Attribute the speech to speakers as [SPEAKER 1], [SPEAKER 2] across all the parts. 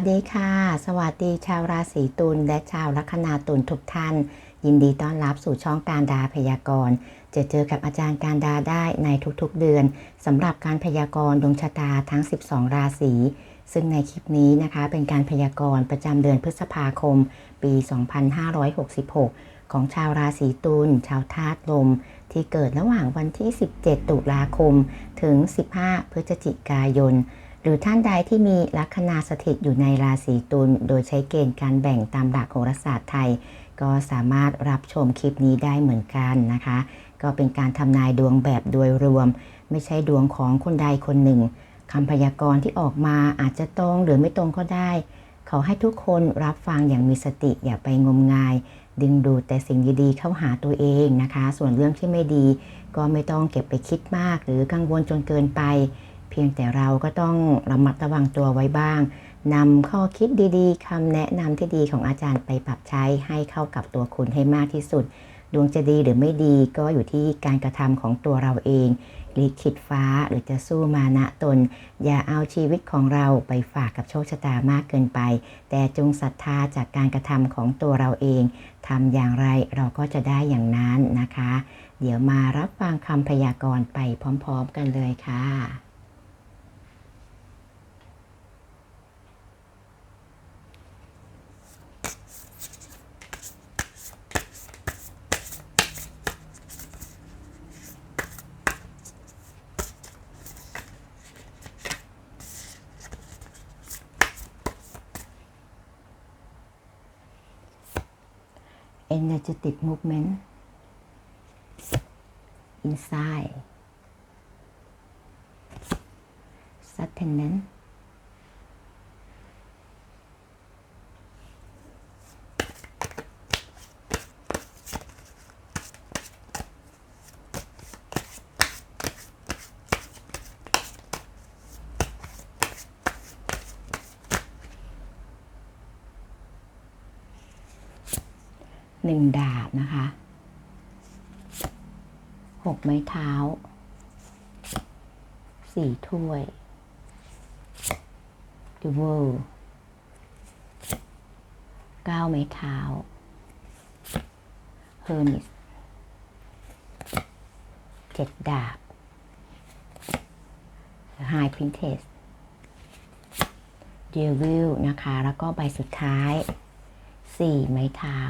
[SPEAKER 1] สวัสดีค่ะ สวัสดีชาวราศีตุลและชาวลัคนาตุลทุกท่าน ยินดีต้อนรับสู่ช่องการดาพยากรณ์จะเจอกับอาจารย์การดาได้ในทุกๆเดือนสำหรับการพยากรณ์ดวงชะตาทั้ง 12 ราศีซึ่งในคลิปนี้นะคะเป็นการพยากรณ์ประจำเดือนพฤษภาคม ปี 2566 ของชาวราศีตุลชาวธาตุลม ที่เกิดระหว่างวันที่ 17 ตุลาคม ถึง 15 พฤศจิกายน หรือท่านใดที่มีลัคนาสถิตอยู่ในราศีตุลโดยใช้เกณฑ์การแบ่งตามหลักโหราศาสตร์ไทย ก็สามารถรับชมคลิปนี้ได้เหมือนกันนะคะ ก็เป็นการทำนายดวงแบบโดยรวม ไม่ใช่ดวงของคนใดคนหนึ่งคำพยากรณ์ที่ออกมาอาจจะตรงหรือไม่ตรงก็ได้ ขอให้ทุกคนรับฟังอย่างมีสติอย่าไปงมงาย ดึงดูดแต่สิ่งดีๆเข้าหาตัวเองนะคะ ส่วนเรื่องที่ไม่ดี ก็ไม่ต้องเก็บไปคิดมาก หรือกังวลจนเกินไป เพียงแต่เราก็ต้องระมัดระวังตัวไว้บ้างนำข้อคิดดีๆคำแนะนำที่ดีของอาจารย์ไปปรับใช้ให้เข้ากับตัวคุณให้มากที่สุด ดวงจะดีหรือไม่ดีก็อยู่ที่การกระทำของตัวเราเองลิขิตฟ้าหรือจะสู้มานะตน อย่าเอาชีวิตของเราไปฝากกับโชคชะตามากเกินไป แต่จงศรัทธาจากการกระทำของตัวเราเองทำอย่างไรเราก็จะได้อย่างนั้นนะคะ เดี๋ยวมารับฟังคำพยากรณ์ไปพร้อม ๆ กันเลยค่ะ จะติด movement inside sustenance หนึ่งดาบนะคะหกไม้เท้าสี่ถ้วย The World เก้าไม้เท้า Hermes เจ็ดดาบ High Princess Devil นะคะ แล้วก็ใบสุดท้ายสี่ไม้เท้า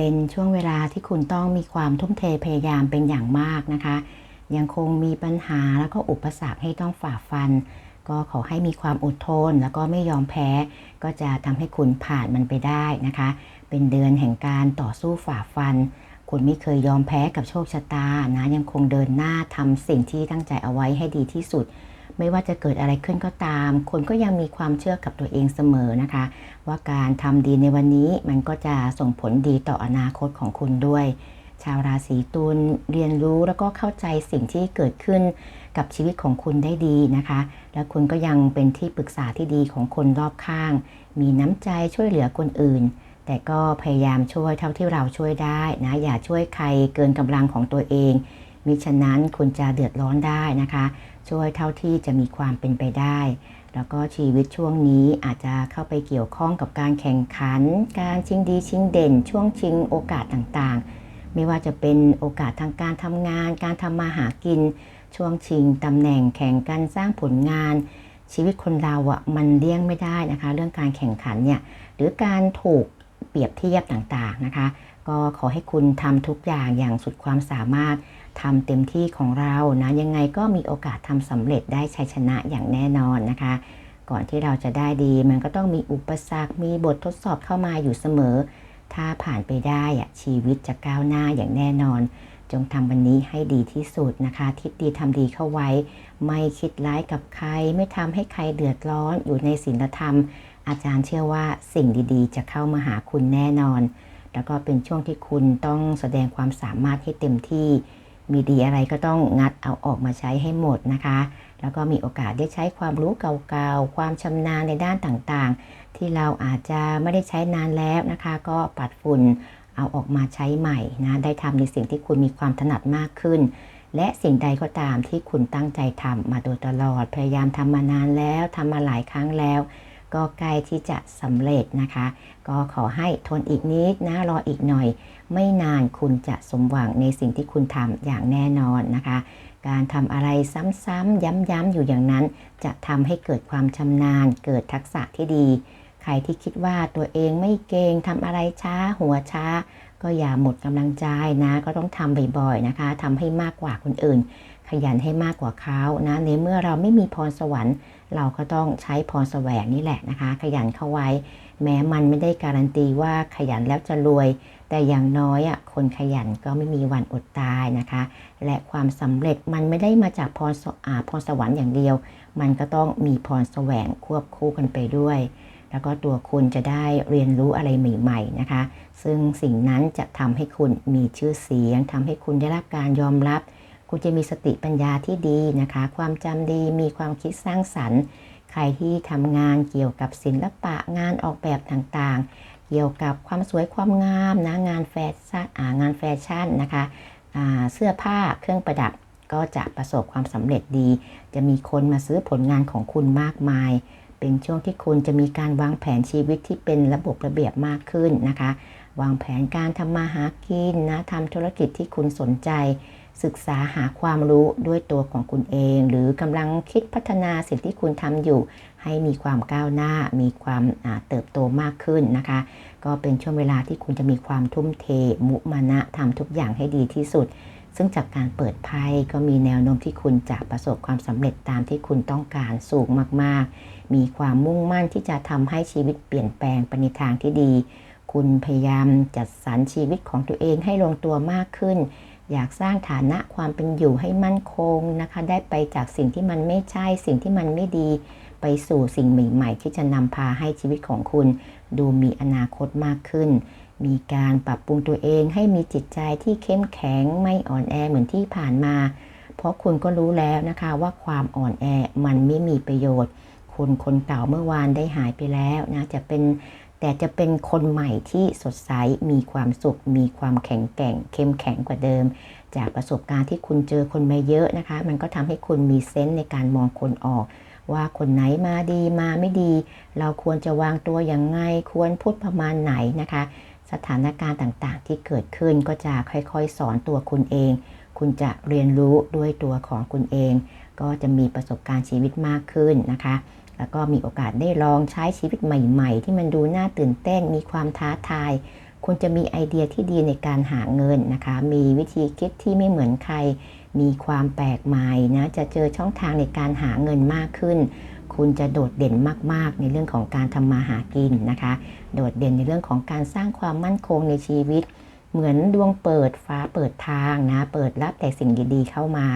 [SPEAKER 1] เป็นช่วงเวลาที่คุณต้องมีความทุ่มเทพยายามเป็นอย่างมากนะคะ ยังคงมีปัญหาแล้วก็อุปสรรคให้ต้องฝ่าฟัน ก็ขอให้มีความอดทนแล้วก็ไม่ยอมแพ้ ก็จะทำให้คุณผ่านมันไปได้นะคะ เป็นเดือนแห่งการต่อสู้ฝ่าฟัน คุณไม่เคยยอมแพ้กับโชคชะตานะยังคงเดินหน้าทำสิ่งที่ตั้งใจเอาไว้ให้ดีที่สุด ไม่ว่าจะเกิดอะไรขึ้นก็ตาม คนก็ยังมีความเชื่อกับตัวเองเสมอนะคะ ว่าการทำดีในวันนี้มันก็จะส่งผลดีต่ออนาคตของคุณด้วย ชาวราศีตุลเรียนรู้แล้วก็เข้าใจสิ่งที่เกิดขึ้นกับชีวิตของคุณได้ดีนะคะ และคุณก็ยังเป็นที่ปรึกษาที่ดีของคนรอบข้าง มีน้ำใจช่วยเหลือคนอื่น แต่ก็พยายามช่วยเท่าที่เราช่วยได้นะอย่าช่วยใครเกินกำลังของตัวเองมิฉะนั้นคุณจะเดือดร้อนได้นะคะ ช่วยเท่าที่จะมีความเป็นไปได้ แล้วก็ชีวิตช่วงนี้อาจจะเข้าไปเกี่ยวข้องกับการแข่งขัน การชิงดีชิงเด่น ช่วงชิงโอกาสต่างๆ ไม่ว่าจะเป็นโอกาสทางการทำงาน การทำมาหากิน ช่วงชิงตำแหน่งแข่งกันสร้างผลงาน ชีวิตคนเราอะ่ะมันเลี่ยงไม่ได้นะคะ เรื่องการแข่งขันเนี่ยหรือการถูกเปรียบเทียบต่างๆนะคะ ก็ขอให้คุณทำทุกอย่างอย่างสุดความสามารถ ทำเต็มที่ของเรานะยังไงก็มีโอกาสทำสำเร็จได้ชัยชนะอย่างแน่นอนนะคะ ก่อนที่เราจะได้ดี มันก็ต้องมีอุปสรรค มีบททดสอบเข้ามาอยู่เสมอ ถ้าผ่านไปได้อะชีวิตจะก้าวหน้าอย่างแน่นอน จงทำวันนี้ให้ดีที่สุดนะคะทิศดีทำดีเข้าไว้ ไม่คิดร้ายกับใคร ไม่ทำให้ใครเดือดร้อนอยู่ในศีลธรรม อาจารย์เชื่อว่าสิ่งดีๆ จะเข้ามาหาคุณแน่นอน แล้วก็เป็นช่วงที่คุณต้องแสดงความสามารถให้เต็มที่ มีดีอะไรก็ต้องงัดเอาออกมาใช้ให้หมดนะคะ แล้วก็มีโอกาสได้ใช้ความรู้เก่าๆ ความชำนาญในด้านต่างๆ ที่เราอาจจะไม่ได้ใช้นานแล้วนะคะ ก็ปัดฝุ่นเอาออกมาใช้ใหม่นะได้ทำในสิ่งที่คุณมีความถนัดมากขึ้น และสิ่งใดก็ตามที่คุณตั้งใจทำมาโดยตลอดพยายามทำมานานแล้วทำมาหลายครั้งแล้ว ก็ใกล้ที่จะสำเร็จนะคะ ก็ขอให้ทนอีกนิดนะรออีกหน่อย ไม่นานคุณจะสมหวังในสิ่งที่คุณทำอย่างแน่นอนนะคะ การทำอะไรซ้ำๆย้ำๆอยู่อย่างนั้น จะทำให้เกิดความชำนาญ เกิดทักษะที่ดี ใครที่คิดว่าตัวเองไม่เก่งทำอะไรช้าหัวช้า ก็อย่าหมดกำลังใจนะ ก็ต้องทำบ่อยๆนะคะทำให้มากกว่าคนอื่น ขยันให้มากกว่าเขานะในเมื่อเราไม่มีพรสวรรค์ เราก็ต้องใช้พรแสวงนี่แหละนะคะ ขยันเข้าไว้ แม้มันไม่ได้การันตีว่าขยันแล้วจะรวย แต่อย่างน้อยอะคนขยันก็ไม่มีวันอดตายนะคะ และความสำเร็จมันไม่ได้มาจากพรสอาพรสวรรค์อย่างเดียว มันก็ต้องมีพรแสวงควบคู่กันไปด้วย แล้วก็ตัวคุณจะได้เรียนรู้อะไรใหม่ๆนะคะ ซึ่งสิ่งนั้นจะทำให้คุณมีชื่อเสียงทำให้คุณได้รับการยอมรับ คุณจะมีสติปัญญาที่ดีนะคะ ความจำดีมีความคิดสร้างสรรค์ ใครที่ทำงานเกี่ยวกับศิลปะงานออกแบบต่างๆ เกี่ยวกับความสวยความงามนะงานแฟชั่นงานแฟชั่นนะคะเสื้อผ้าเครื่องประดับก็จะประสบความสำเร็จดี จะมีคนมาซื้อผลงานของคุณมากมาย เป็นช่วงที่คุณจะมีการวางแผนชีวิตที่เป็นระบบระเบียบมากขึ้นนะคะ วางแผนการทำมาหากินนะทำธุรกิจที่คุณสนใจ ศึกษาหาความรู้ด้วยตัวของคุณเอง หรือกำลังคิดพัฒนาสิ่งที่คุณทำอยู่ ให้มีความก้าวหน้า มีความเติบโตมากขึ้นนะคะ ก็เป็นช่วงเวลาที่คุณจะมีความทุ่มเท มุมานะทำทุกอย่างให้ดีที่สุด ซึ่งจากการเปิดไพ่ก็มีแนวโน้มที่คุณจะประสบความสำเร็จตามที่คุณต้องการสูงมากๆ มีความมุ่งมั่นที่จะทำให้ชีวิตเปลี่ยนแปลงไปในทางที่ดี คุณพยายามจัดสรรชีวิตของตัวเองให้ลงตัวมากขึ้น อยากสร้างฐานะความเป็นอยู่ให้มั่นคงนะคะ ได้ไปจากสิ่งที่มันไม่ใช่ สิ่งที่มันไม่ดี ไปสู่สิ่งใหม่ ๆ ที่จะนำพาให้ชีวิตของคุณ ดูมีอนาคตมากขึ้น มีการปรับปรุงตัวเองให้มีจิตใจที่เข้มแข็งไม่อ่อนแอเหมือนที่ผ่านมา เพราะคุณก็รู้แล้วนะคะว่าความอ่อนแอมันไม่มีประโยชน์ คุณคนเก่าเมื่อวานได้หายไปแล้วนะจะเป็นแต่จะเป็นคนใหม่ที่สดใส มีความสุข มีความแข็งแกร่ง เข้มแข็งกว่าเดิม จากประสบการณ์ที่คุณเจอคนมาเยอะนะคะ มันก็ทำให้คุณมีเซนส์ในการมองคนออก ว่าคนไหนมาดีมาไม่ดี เราควรจะวางตัวอย่างไง ควรพูดประมาณไหนนะคะ สถานการณ์ต่างๆ ที่เกิดขึ้นก็จะค่อยๆ สอนตัวคุณเอง คุณจะเรียนรู้ด้วยตัวของคุณเอง ก็จะมีประสบการณ์ชีวิตมากขึ้นนะคะ แล้วก็มีโอกาสได้ลองใช้ชีวิตใหม่ ๆ ที่มันดูน่าตื่นเต้นมีความท้าทาย คุณจะมีไอเดียที่ดีในการหาเงินนะคะ มีวิธีคิดที่ไม่เหมือนใคร มีความแปลกใหม่นะ จะเจอช่องทางในการหาเงินมากขึ้น คุณจะโดดเด่นมากๆ ในเรื่องของการทำมาหากินนะคะ โดดเด่นในเรื่องของการสร้างความมั่นคงในชีวิต เหมือนดวงเปิดฟ้าเปิดทางนะ เปิดรับแต่สิ่งดีๆเข้ามา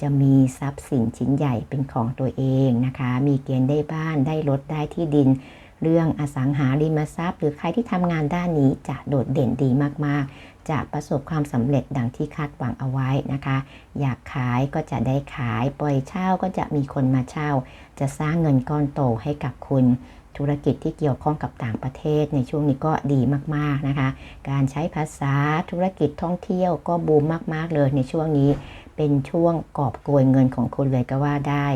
[SPEAKER 1] จะมีทรัพย์สินชิ้นใหญ่เป็นของตัวเองนะคะ มีเกณฑ์ได้บ้านได้รถได้ที่ดิน เรื่องอสังหาริมทรัพย์ หรือใครที่ทำงานด้านนี้จะโดดเด่นดีมากๆ จะประสบความสำเร็จดังที่คาดหวังเอาไว้นะคะ อยากขายก็จะได้ขาย ปล่อยเช่าก็จะมีคนมาเช่า จะสร้างเงินก้อนโตให้กับคุณธุรกิจที่เกี่ยวข้องกับต่างประเทศในช่วงนี้ก็ดีมากๆนะคะ การใช้ภาษาธุรกิจท่องเที่ยวก็บูมมากๆเลยในช่วงนี้ เป็นช่วงกอบโกยเงินของคุณเลยก็ว่าได้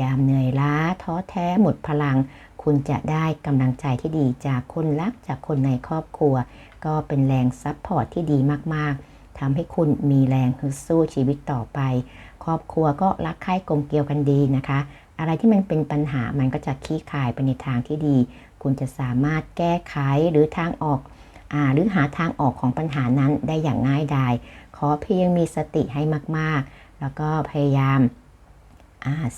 [SPEAKER 1] ยามเหนื่อยล้าท้อแท้หมดพลัง คุณจะได้กำลังใจที่ดีจากคนรักจากคนในครอบครัว ก็เป็นแรงซับพอร์ตที่ดีมากๆทำให้คุณมีแรงฮึดสู้ชีวิตต่อไป ครอบครัวก็รักใคร่กลมเกลียวกันดีนะคะ อะไรที่มันเป็นปัญหามันก็จะขี้คลายไปในทางที่ดี คุณจะสามารถแก้ไขหรือทางออกอหรือหาทางออกของปัญหานั้นได้อย่างง่ายดายขอเพียงมีสติให้มากๆ แล้วก็พยายาม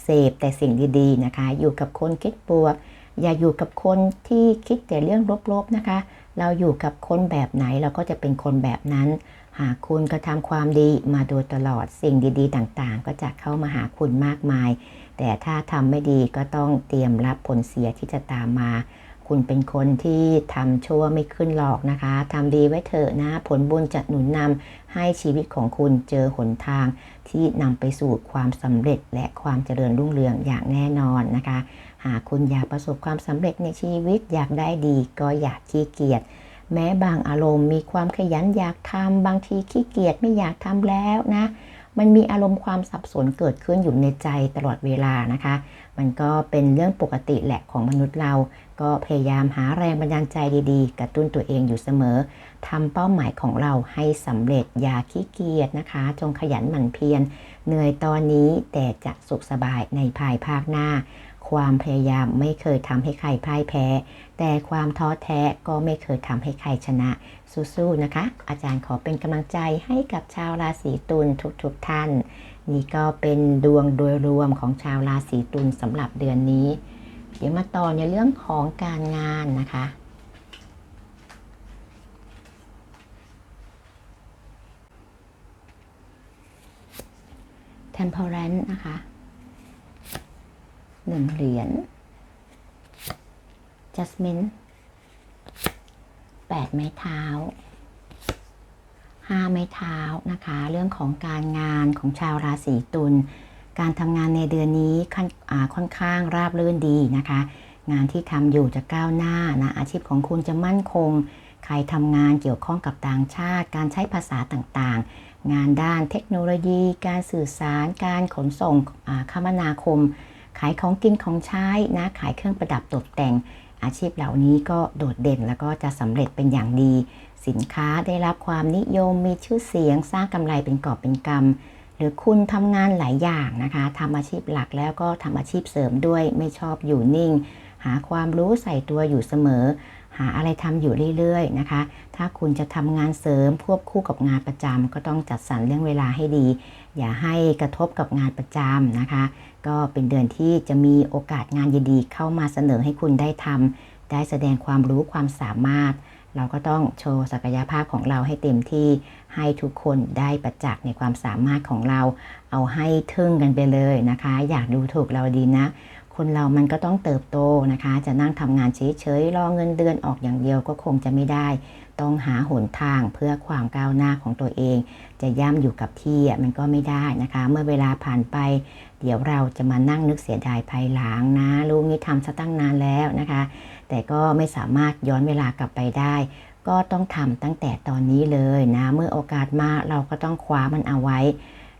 [SPEAKER 1] เสพแต่สิ่งดีๆนะคะ อยู่กับคนคิดบวก อย่าอยู่กับคนที่คิดแต่เรื่องลบๆนะคะ เราอยู่กับคนแบบไหนเราก็จะเป็นคนแบบนั้น หากคุณกระทำความดีมาโดยตลอดสิ่งดีๆ ต่างๆ ก็จะเข้ามาหาคุณมากมาย แต่ถ้าทำไม่ดีก็ต้องเตรียมรับผลเสียที่จะตามมา คุณเป็นคนที่ทำชั่วไม่ขึ้นหรอกนะคะทำดีไว้เถอะนะ ผลบุญจะหนุนนำให้ชีวิตของคุณเจอหนทาง ที่นำไปสู่ความสำเร็จและความเจริญรุ่งเรืองอย่างแน่นอนนะคะ หากคุณอยากประสบความสำเร็จในชีวิตอยากได้ดี ก็อยากขี้เกียจแม้บางอารมณ์มีความขยันอยากทำบางทีขี้เกียจไม่อยากทำแล้วนะ มันมีอารมณ์ความสับสนเกิดขึ้นอยู่ในใจตลอดเวลานะคะ มันก็เป็นเรื่องปกติแหละของมนุษย์เรา ก็พยายามหาแรงบันดาลใจดีๆ กระตุ้นตัวเองอยู่เสมอทำเป้าหมายของเราให้สำเร็จอย่าขี้เกียจนะคะ จงขยันหมั่นเพียรเหนื่อยตอนนี้แต่จะสุขสบายในภายภาคหน้า ความพยายามไม่เคยทำให้ใครพ่ายแพ้ แต่ความท้อแท้ก็ไม่เคยทำให้ใครชนะ สู้ๆนะคะ อาจารย์ขอเป็นกำลังใจให้กับชาวราศีตุลทุกๆท่าน นี่ก็เป็นดวงโดยรวมของชาวราศีตุลสำหรับเดือนนี้ เดี๋ยวมาต่อในเรื่องของการงานนะคะ temperance นะคะ หนึ่งเหรียญ jasmine แปดไม้เท้าห้าไม้เท้านะคะ เรื่องของการงานของชาวราศีตุลการทำงานในเดือนนี้ค่อนค่อนข้างราบรื่นดีนะคะ งานที่ทำอยู่จะก้าวหน้านะอาชีพของคุณจะมั่นคง ใครทำงานเกี่ยวข้องกับต่างชาติ การใช้ภาษาต่างๆ งานด้านเทคโนโลยี การสื่อสาร การขนส่งคมนาคม ขายของกินของใช้นะขายเครื่องประดับตกแต่ง อาชีพเหล่านี้ก็โดดเด่นแล้วก็จะสำเร็จเป็นอย่างดี สินค้าได้รับความนิยมมีชื่อเสียง สร้างกำไรเป็นกอบเป็นกำหรือคุณทำงานหลายอย่างนะคะทำอาชีพหลักแล้วก็ทำอาชีพเสริมด้วยไม่ชอบอยู่นิ่ง หาความรู้ใส่ตัวอยู่เสมอ หาอะไรทำอยู่เรื่อยๆนะคะ ถ้าคุณจะทำงานเสริมควบคู่กับงานประจำก็ต้องจัดสรรเรื่องเวลาให้ดี อย่าให้กระทบกับงานประจำนะคะ ก็เป็นเดือนที่จะมีโอกาสงานดีๆเข้ามาเสนอให้คุณได้ทำได้แสดงความรู้ความสามารถ เราก็ต้องโชว์ศักยภาพของเราให้เต็มที่ให้ทุกคนได้ประจักษ์ในความสามารถของเรา เอาให้ทึ่งกันไปเลยนะคะ อยากดูถูกเราดีนะ คนเรามันก็ต้องเติบโตนะคะ จะนั่งทำงานเฉยๆรอเงินเดือนออกอย่างเดียวก็คงจะไม่ได้ ต้องหาหนทางเพื่อความก้าวหน้าของตัวเอง จะย่ำอยู่กับที่มันก็ไม่ได้นะคะ เมื่อเวลาผ่านไป เดี๋ยวเราจะมานั่งนึกเสียดายภายหลังนะลูกนี้ทำซะตั้งนานแล้วนะคะ แต่ก็ไม่สามารถย้อนเวลากลับไปได้ก็ต้องทำตั้งแต่ตอนนี้เลยนะ เมื่อโอกาสมาเราก็ต้องคว้ามันเอาไว้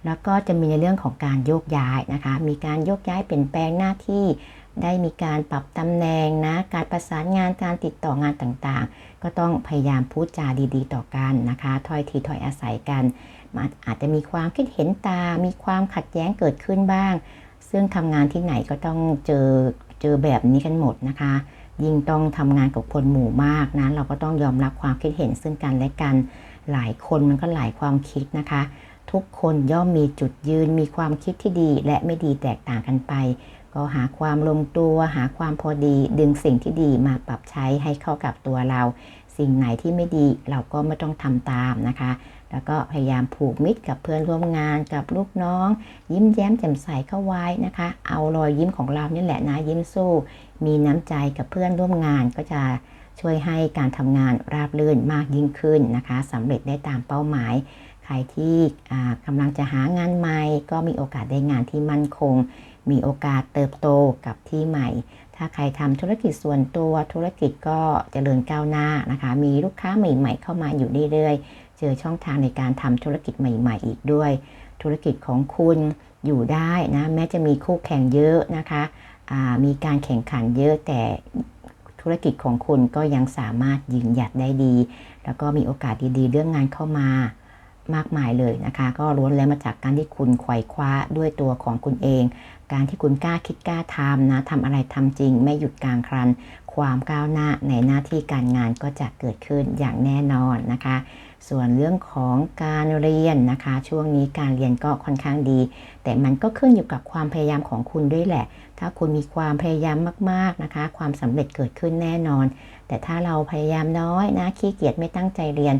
[SPEAKER 1] แล้วก็จะมีในเรื่องของการโยกย้ายนะคะ มีการโยกย้ายเปลี่ยนแปลงหน้าที่ ได้มีการปรับตำแหน่งนะ การประสานงานการติดต่องานต่างๆ ก็ต้องพยายามพูดจาดีๆ ต่อกันนะคะถ้อยทีถ้อยอาศัยกันอาจจะมีความคิดเห็นตา มีความขัดแย้งเกิดขึ้นบ้าง ซึ่งทำงานที่ไหนก็ต้องเจอเจอแบบนี้กันหมดนะคะ ยิ่งต้องทำงานกับคนหมู่มากนะเราก็ต้องยอมรับความคิดเห็นซึ่งกันและกัน หลายคนมันก็หลายความคิดนะคะ ทุกคนย่อมมีจุดยืนมีความคิดที่ดีและไม่ดีแตกต่างกันไป ก็หาความลงตัวหาความพอดี ดึงสิ่งที่ดีมาปรับใช้ให้เข้ากับตัวเรา สิ่งไหนที่ไม่ดีเราก็ไม่ต้องทำตามนะคะ แล้วก็พยายามผูกมิตรกับเพื่อนร่วมงานกับลูกน้อง ยิ้มแย้มแจ่มใสเข้าไว้นะคะ เอารอยยิ้มของเรานี่แหละนะยิ้มสู้ มีน้ำใจกับเพื่อนร่วมงานก็จะช่วยให้การทำงานราบรื่นมากยิ่งขึ้นนะคะสำเร็จได้ตามเป้าหมาย ใครที่กำลังจะหางานใหม่ ก็มีโอกาสได้งานที่มั่นคง มีโอกาสเติบโตกับที่ใหม่ ถ้าใครทำธุรกิจส่วนตัวธุรกิจก็จเจริญก้าวหน้านะคะ มีลูกค้าใหม่ ๆ เข้ามาอยู่เรื่อยๆ เจอช่องทางในการทำธุรกิจใหม่ ๆ อีกด้วย ธุรกิจของคุณอยู่ได้นะแม้จะมีคู่แข่งเยอะนะคะมีการแข่งขันเยอะแต่ธุรกิจของคุณก็ยังสามารถยืนหยัดได้ดี แล้วก็มีโอกาสดีๆ เรื่องงานเข้ามา มากมายเลยนะคะ ก็ล้วนแล้วมาจากการที่คุณไขว่คว้าด้วยตัวของคุณเอง การที่คุณกล้าคิดกล้าทำนะทำอะไรทำจริง ไม่หยุดกลางครัน ความก้าวหน้าในหน้าที่การงานก็จะเกิดขึ้นอย่างแน่นอนนะคะ ส่วนเรื่องของการเรียนนะคะ ช่วงนี้การเรียนก็ค่อนข้างดี แต่มันก็ขึ้นอยู่กับความพยายามของคุณด้วยแหละ ถ้าคุณมีความพยายามมากๆนะคะ ความสำเร็จเกิดขึ้นแน่นอน แต่ถ้าเราพยายามน้อยนะขี้เกียจไม่ตั้งใจเรียน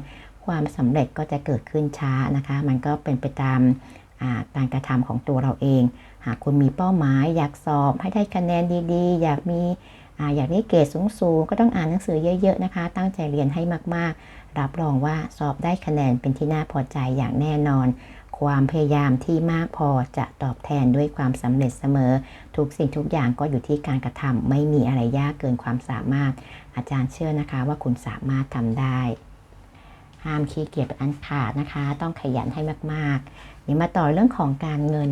[SPEAKER 1] ความสำเร็จก็จะเกิดขึ้นช้านะคะ มันก็เป็นไปตามการกระทำของตัวเราเอง หากคุณมีเป้าหมาย อยากสอบให้ได้คะแนนดีๆ อยากมีอยากได้เกรดสูงๆ ก็ต้องอ่านหนังสือเยอะๆนะคะ ตั้งใจเรียนให้มากๆ รับรองว่าสอบได้คะแนนเป็นที่น่าพอใจอย่างแน่นอน ความพยายามที่มากพอจะตอบแทนด้วยความสำเร็จเสมอ ทุกสิ่งทุกอย่างก็อยู่ที่การกระทำไม่มีอะไรยากเกินความสามารถ อาจารย์เชื่อนะคะว่าคุณสามารถทำได้ ห้ามขี้เกียจเป็นอันขาดนะคะ ต้องขยันให้มากๆดี๋ยวมาต่อเรื่องของการเงิน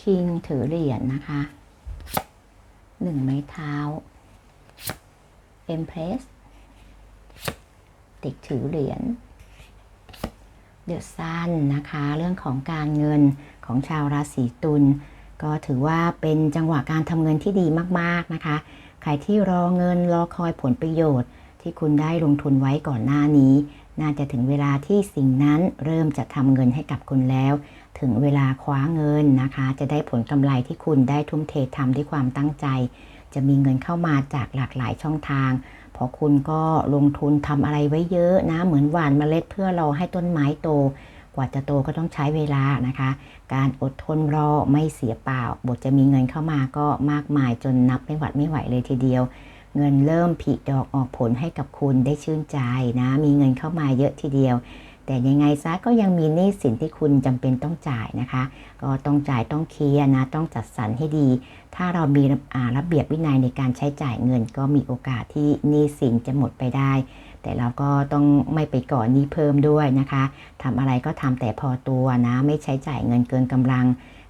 [SPEAKER 1] คิงถือเหรียญนะคะหนึ่งไม้เท้าเอ็มเพรสติกถือเหรียญเดือดสั้นนะคะ เรื่องของการเงินของชาวราศีตุลก็ถือว่าเป็นจังหวะการทำเงินที่ดีมากๆนะคะ ใครที่รอเงินรอคอยผลประโยชน์ ที่คุณได้ลงทุนไว้ก่อนหน้านี้ น่าจะถึงเวลาที่สิ่งนั้นเริ่มจะทำเงินให้กับคุณแล้ว ถึงเวลาคว้าเงินนะคะ จะได้ผลกำไรที่คุณได้ทุ่มเททำด้วยความตั้งใจ จะมีเงินเข้ามาจากหลากหลายช่องทาง เพราะคุณก็ลงทุนทำอะไรไว้เยอะนะ เหมือนหว่านเมล็ดเพื่อรอให้ต้นไม้โต กว่าจะโตก็ต้องใช้เวลานะคะ การอดทนรอไม่เสียเปล่า บทจะมีเงินเข้ามาก็มากมายจนนับไม่หวัดไม่ไหวเลยทีเดียว เงินเริ่มผลิดอกออกผลให้กับคุณได้ชื่นใจนะ มีเงินเข้ามาเยอะทีเดียว แต่ยังไงซะก็ยังมีหนี้สินที่คุณจำเป็นต้องจ่ายนะคะ ก็ต้องจ่ายต้องเคลียร์นะ ต้องจัดสรรให้ดี ถ้าเรามีระเบียบวินัยในการใช้จ่ายเงิน ก็มีโอกาสที่หนี้สินจะหมดไปได้แต่เราก็ต้องไม่ไปก่อนหนี้เพิ่มด้วยนะคะทำอะไรก็ทำแต่พอตัวนะ ไม่ใช้จ่ายเงินเกินกำลัง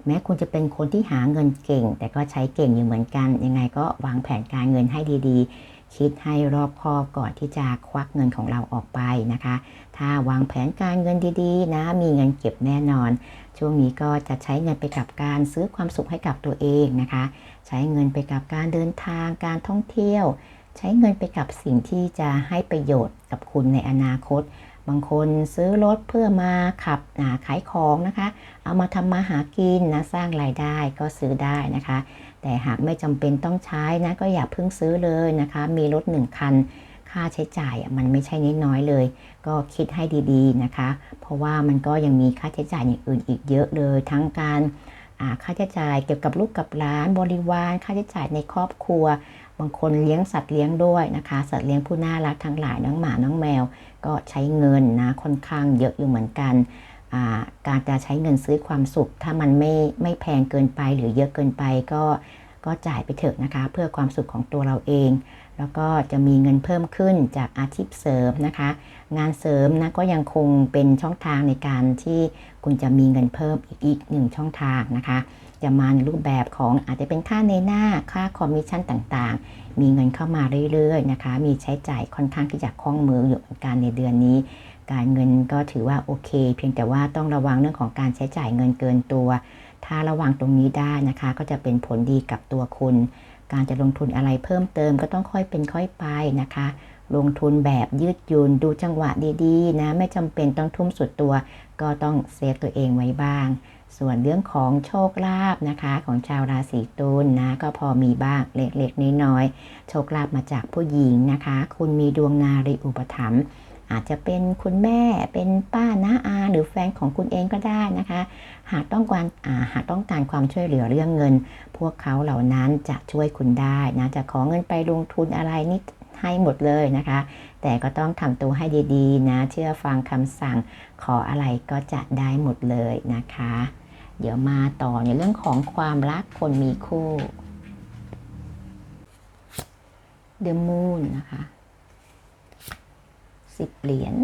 [SPEAKER 1] แม้คุณจะเป็นคนที่หาเงินเก่ง แต่ก็ใช้เก่งอยู่เหมือนกัน ยังไงก็วางแผนการเงินให้ดีๆ คิดให้รอบคอบก่อนที่จะควักเงินของเราออกไปนะคะ ถ้าวางแผนการเงินดีๆ นะ มีเงินเก็บแน่นอน ช่วงนี้ก็จะใช้เงินไปกับการซื้อความสุขให้กับตัวเองนะคะ ใช้เงินไปกับการเดินทาง การท่องเที่ยว ใช้เงินไปกับสิ่งที่จะให้ประโยชน์กับคุณในอนาคต บางคนซื้อรถเพื่อมาขับนาขายของนะคะ เอามาทำมาหากินนะสร้างรายได้ก็ซื้อได้นะคะ แต่หากไม่จำเป็นต้องใช้นะก็อย่าเพิ่งซื้อเลยนะคะ มีรถหนึ่งคัน ค่าใช้จ่ายมันไม่ใช่น้อยเลย ก็คิดให้ดีๆนะคะ เพราะว่ามันก็ยังมีค่าใช้จ่ายอย่างอื่นอีกเยอะเลย ทั้งการค่าใช้จ่ายเกี่ยวกับลูกกับหลานบริวารค่าใช้จ่ายในครอบครัว บางคนเลี้ยงสัตว์เลี้ยงด้วยนะคะ สัตว์เลี้ยงผู้น่ารักทั้งหลายน้องหมาน้องแมว ก็ใช้เงินนะค่อนข้างเยอะอยู่เหมือนกัน การจะใช้เงินซื้อความสุข ถ้ามันไม่ไม่แพงเกินไปหรือเยอะเกินไปก็ก็จ่ายไปเถอะนะคะ เพื่อความสุขของตัวเราเอง แล้วก็จะมีเงินเพิ่มขึ้นจากอาชีพเสริมนะคะ งานเสริมนะก็ยังคงเป็นช่องทางในการที่คุณจะมีเงินเพิ่มอีกอีกหนึ่งช่องทางนะคะ จะมาในรูปแบบของอาจจะเป็นค่าในหน้าค่าคอมมิชชั่นต่างๆ มีเงินเข้ามาเรื่อยๆนะคะ มีใช้จ่ายค่อนข้างที่จะคล่องมืออยู่เหมือนกันในเดือนนี้ การเงินก็ถือว่าโอเค เพียงแต่ว่าต้องระวังเรื่องของการใช้จ่ายเงินเกินตัว ถ้าระวังตรงนี้ได้นะคะ ก็จะเป็นผลดีกับตัวคุณ การจะลงทุนอะไรเพิ่มเติมก็ต้องค่อยเป็นค่อยไปนะคะลงทุนแบบยืดหยุ่นดูจังหวะดีๆ นะ ไม่จำเป็นต้องทุ่มสุดตัว ก็ต้องเซฟตัวเองไว้บ้าง ส่วนเรื่องของโชคลาภนะคะของชาวราศีตุลนะก็พอมีบ้างเล็กๆน้อยๆโชคลาภมาจากผู้หญิงนะคะ คุณมีดวงนารีอุปถัมภ์อาจจะเป็นคุณแม่เป็นป้าน้าอา หรือแฟนของคุณเองก็ได้นะคะ หากต้องการหากต้องการความช่วยเหลือเรื่องเงิน พวกเขาเหล่านั้นจะช่วยคุณได้นะจะขอเงินไปลงทุนอะไรนี่ให้หมดเลยนะคะ แต่ก็ต้องทำตัวให้ดีๆนะ เชื่อฟังคำสั่งขออะไรก็จะได้หมดเลยนะคะ เดี๋ยวมาต่อในเรื่องของความรักคนมีคู่ The Moon นะคะสิบเหรียญ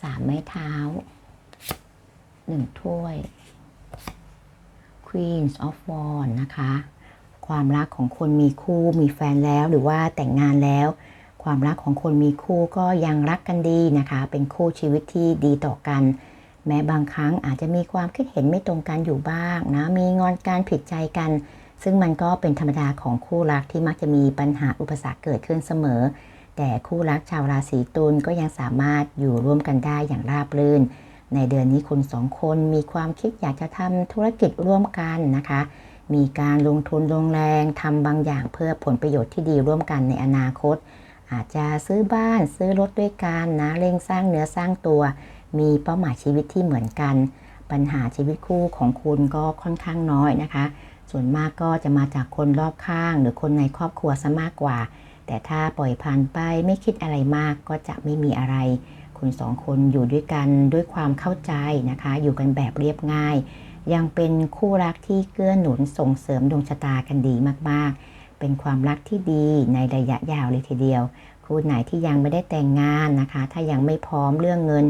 [SPEAKER 1] สามไม้เท้าหนึ่งถ้วย Queens of Wands นะคะ ความรักของคนมีคู่มีแฟนแล้วหรือว่าแต่งงานแล้ว ความรักของคนมีคู่ก็ยังรักกันดีนะคะ เป็นคู่ชีวิตที่ดีต่อกัน แม้บางครั้งอาจจะมีความคิดเห็นไม่ตรงกันอยู่บ้างนะมีงอนการผิดใจกัน ซึ่งมันก็เป็นธรรมดาของคู่รักที่มักจะมีปัญหาอุปสรรคเกิดขึ้นเสมอ แต่คู่รักชาวราศีตุลก็ยังสามารถอยู่ร่วมกันได้อย่างราบรื่น ในเดือนนี้คุณสองคนมีความคิดอยากจะทำธุรกิจร่วมกันนะคะ มีการลงทุนลงแรงทำบางอย่างเพื่อผลประโยชน์ที่ดีร่วมกันในอนาคต อาจจะซื้อบ้านซื้อรถด้วยกันนะเร่งสร้างเนื้อสร้างตัว มีเป้าหมายชีวิตที่เหมือนกัน ปัญหาชีวิตคู่ของคุณก็ค่อนข้างน้อยนะคะ ส่วนมากก็จะมาจากคนรอบข้าง หรือคนในครอบครัวซะมากกว่า แต่ถ้าปล่อยผ่านไปไม่คิดอะไรมากก็จะไม่มีอะไร คุณสองคนอยู่ด้วยกันด้วยความเข้าใจนะคะ อยู่กันแบบเรียบง่าย ยังเป็นคู่รักที่เกื้อหนุนส่งเสริมดวงชะตากันดีมากๆเป็นความรักที่ดีในระยะยาวเลยทีเดียวคคู่ไหนที่ยังไม่ได้แต่งงานนะคะ ถ้ายังไม่พร้อมเรื่องเงิน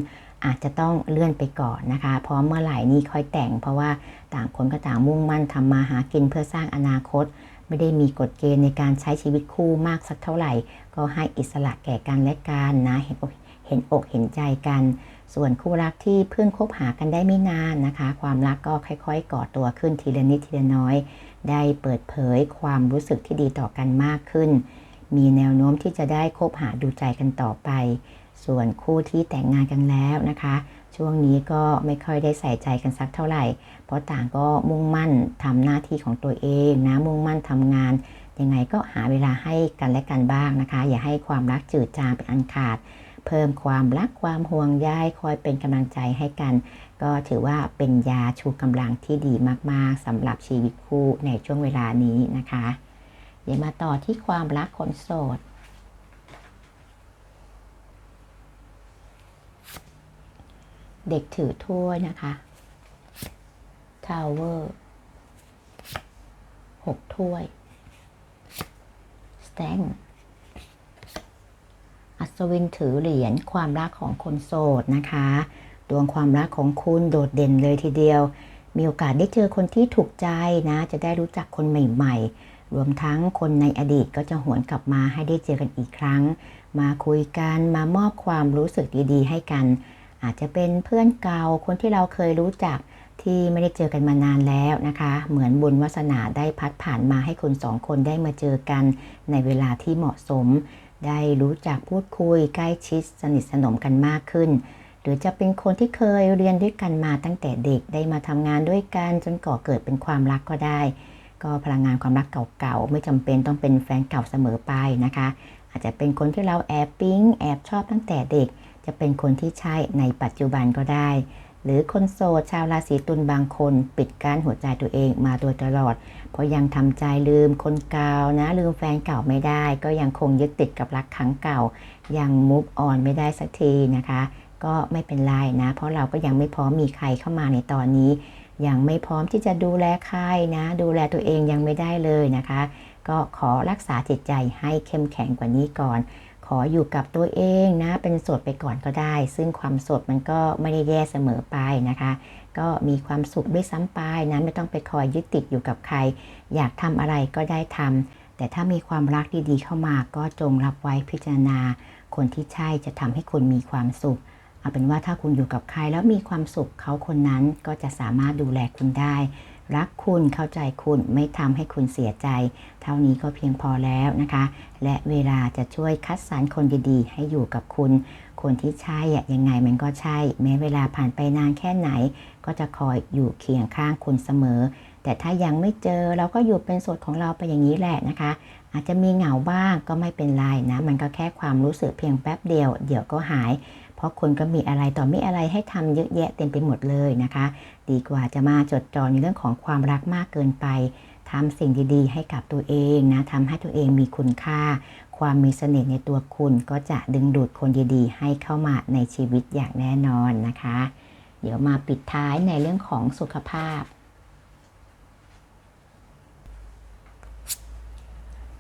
[SPEAKER 1] อาจจะต้องเลื่อนไปก่อนนะคะพร้อมเมื่อไหร่นี่ค่อยแต่ง เพราะว่าต่างคนก็ต่างมุ่งมั่นทำมาหากินเพื่อสร้างอนาคต ไม่ได้มีกฎเกณฑ์ในการใช้ชีวิตคู่มากสักเท่าไหร่ ก็ให้อิสระแก่กันและกันนะเห็นอกเห็นอกเห็นใจกัน ส่วนคู่รักที่เพิ่งคบหากันได้ไม่นานนะคะ ความรักก็ค่อยๆ ก่อตัวขึ้นทีละนิดทีละน้อย ได้เปิดเผยความรู้สึกที่ดีต่อกันมากขึ้น มีแนวโน้มที่จะได้คบหาดูใจกันต่อไป ส่วนคู่ที่แต่งงานกันแล้วนะคะ ช่วงนี้ก็ไม่ค่อยได้ใส่ใจกันสักเท่าไหร่ เพราะต่างก็มุ่งมั่นทำหน้าที่ของตัวเองนะมุ่งมั่นทำงานยังไงก็หาเวลาให้กันและกันบ้างนะคะ อย่าให้ความรักจืดจางเป็นอันขาด เพิ่มความรักความห่วงใยคอยเป็นกำลังใจให้กัน ก็ถือว่าเป็นยาชูกำลังที่ดีมากๆสำหรับชีวิตคู่ในช่วงเวลานี้นะคะ เดี๋ยวมาต่อที่ความรักคนโสด เด็กถือถ้วยนะคะทาวเวอร์หกถ้วย สแตงอัศวินถือเหรียญความรักของคนโสดนะคะ ดวงความรักของคุณโดดเด่นเลยทีเดียว มีโอกาสได้เจอคนที่ถูกใจนะ จะได้รู้จักคนใหม่ๆ รวมทั้งคนในอดีตก็จะหวนกลับมาให้ได้เจอกันอีกครั้ง มาคุยกันมามอบความรู้สึกดีๆ ให้กัน อาจจะเป็นเพื่อนเก่าคนที่เราเคยรู้จักที่ไม่ได้เจอกันมานานแล้วนะคะ เหมือนบุญวาสนาได้พัดผ่านมาให้คนสองคนได้มาเจอกันในเวลาที่เหมาะสม ได้รู้จักพูดคุยใกล้ชิดสนิทสนมกันมากขึ้น หรือจะเป็นคนที่เคยเรียนด้วยกันมาตั้งแต่เด็กได้มาทำงานด้วยกันจนก่อเกิดเป็นความรักก็ได้ ก็พลังงานความรักเก่าๆไม่จำเป็นต้องเป็นแฟนเก่าเสมอไปนะคะ อาจจะเป็นคนที่เราแอบปิ๊งแอบชอบตั้งแต่เด็ก จะเป็นคนที่ใช่ในปัจจุบันก็ได้ หรือคนโสดชาวราศีตุลบางคน ปิดกั้นหัวใจตัวเองมาโดยตลอด เพราะยังทำใจลืมคนเก่านะลืมแฟนเก่าไม่ได้ ก็ยังคงยึดติดกับรักครั้งเก่า ยังมุฟออนไม่ได้สักทีนะคะ ก็ไม่เป็นไรนะ เพราะเราก็ยังไม่พร้อมมีใครเข้ามาในตอนนี้ ยังไม่พร้อมที่จะดูแลใครนะ ดูแลตัวเองยังไม่ได้เลยนะคะ ก็ขอรักษาจิตใจให้เข้มแข็งกว่านี้ก่อน ขออยู่กับตัวเองนะ เป็นโสดไปก่อนก็ได้ ซึ่งความโสดมันก็ไม่ได้แย่เสมอไปนะคะ ก็มีความสุขด้วยซ้ำไปนะไม่ต้องไปคอยยึดติดอยู่กับใคร อยากทำอะไรก็ได้ทำแต่ถ้ามีความรักดีๆเข้ามาก็จงรับไว้พิจารณา คนที่ใช่จะทำให้คุณมีความสุข เอาเป็นว่าถ้าคุณอยู่กับใครแล้วมีความสุขเขาคนนั้นก็จะสามารถดูแลคุณได้ รักคุณเข้าใจคุณไม่ทำให้คุณเสียใจ เท่านี้ก็เพียงพอแล้วนะคะ และเวลาจะช่วยคัดสรรคนดีๆ ให้อยู่กับคุณ คนที่ใช่อะยังไงมันก็ใช่ แม้เวลาผ่านไปนานแค่ไหน ก็จะคอยอยู่เคียงข้างคุณเสมอ แต่ถ้ายังไม่เจอเราก็อยู่เป็นสดของเราไปอย่างนี้แหละนะคะ อาจจะมีเหงาบ้างก็ไม่เป็นไรนะ มันก็แค่ความรู้สึกเพียงแป๊บเดียว เดี๋ยวก็หาย เพราะคนก็มีอะไรต่อมีอะไรให้ทำเยอะแยะเต็มไปหมดเลยนะคะ ดีกว่าจะมาจดจ่อในเรื่องของความรักมากเกินไปทำสิ่งดีๆ ให้กับตัวเองนะทำให้ตัวเองมีคุณค่า ความมีเสน่ห์ในตัวคุณก็จะดึงดูดคนดีๆ ให้เข้ามาในชีวิตอย่างแน่นอนนะคะ เดี๋ยวมาปิดท้ายในเรื่องของสุขภาพ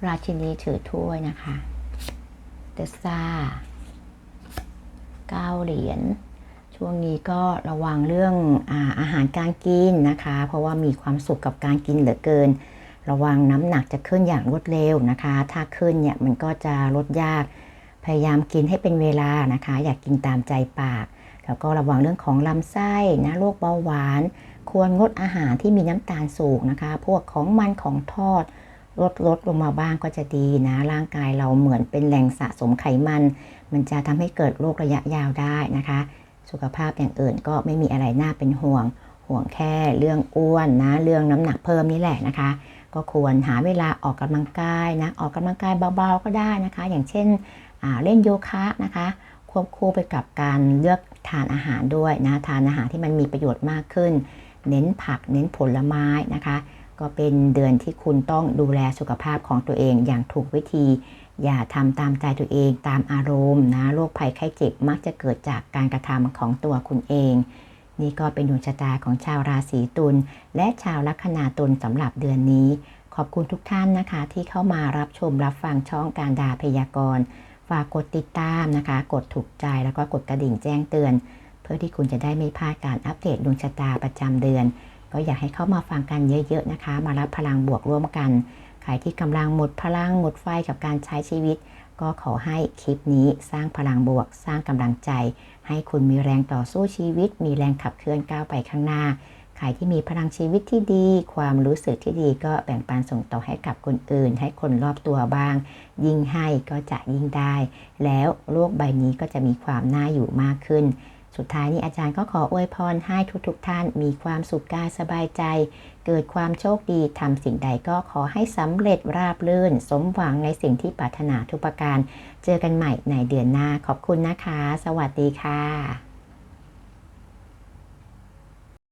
[SPEAKER 1] ราชินีถือถ้วยนะคะ เดซ่า เก้าเหรียญ ช่วงนี้ก็ระวังเรื่องอาอาหารการกินนะคะ เพราะว่ามีความสุขกับการกินเหลือเกิน ระวังน้ำหนักจะขึ้นอย่างรวดเร็วนะคะ ถ้าขึ้นเนี่ยมันก็จะลดยาก พยายามกินให้เป็นเวลานะคะ อยากกินตามใจปาก แล้วก็ระวังเรื่องของลำไส้นะโรคเบาหวาน ควรงดอาหารที่มีน้ำตาลสูงนะคะ พวกของมันของทอด ลดลดลงมาบ้างก็จะดีนะ ร่างกายเราเหมือนเป็นแหล่งสะสมไขมัน มันจะทำให้เกิดโรคระยะยาวได้นะคะ สุขภาพอย่างอื่นก็ไม่มีอะไรน่าเป็นห่วง ห่วงแค่เรื่องอ้วนนะ เรื่องน้ำหนักเพิ่มนี่แหละนะคะ ก็ควรหาเวลาออกกำลังกายนะ ออกกำลังกายเบาๆก็ได้นะคะ อย่างเช่นเล่นโยคะนะคะ ควบคู่ไปกับการเลือกทานอาหารด้วยนะ ทานอาหารที่มันมีประโยชน์มากขึ้น เน้นผัก เน้นผลไม้นะคะ ก็เป็นเดือนที่คุณต้องดูแลสุขภาพของตัวเองอย่างถูกวิธี อย่าทำตามใจตัวเองตามอารมณ์นะโรคภัยไข้เจ็บมักจะเกิดจากการกระทำของตัวคุณเอง นี่ก็เป็นดวงชะตาของชาวราศีตุลและชาวลัคนาตุลสำหรับเดือนนี้ ขอบคุณทุกท่านนะคะ ที่เข้ามารับชมรับฟังช่องการดาพยากรณ์ฝากกดติดตามนะคะ กดถูกใจแล้วก็กดกระดิ่งแจ้งเตือน เพื่อที่คุณจะได้ไม่พลาดการอัปเดตดวงชะตาประจำเดือน ก็อยากให้เข้ามาฟังกันเยอะ ๆ นะคะ มารับพลังบวกร่วมกัน ใครที่กำลังหมดพลังหมดไฟกับการใช้ชีวิต ก็ขอให้คลิปนี้สร้างพลังบวก สร้างกำลังใจ ให้คุณมีแรงต่อสู้ชีวิต มีแรงขับเคลื่อนก้าวไปข้างหน้า ใครที่มีพลังชีวิตที่ดี ความรู้สึกที่ดีก็แบ่งปันส่งต่อให้กับคนอื่น ให้คนรอบตัวบ้าง ยิ่งให้ก็จะยิ่งได้ แล้วโลกใบนี้ก็จะมีความน่าอยู่มากขึ้น สุดท้ายนี้อาจารย์ก็ขออวยพรให้ทุกๆทท่านมีความสุขกายสบายใจ เกิดความโชคดีทำสิ่งใดก็ขอให้สำเร็จราบรื่น สมหวังในสิ่งที่ปรารถนาทุกประการ เจอกันใหม่ในเดือนหน้าขอบคุณนะคะ สวัสดีค่ะ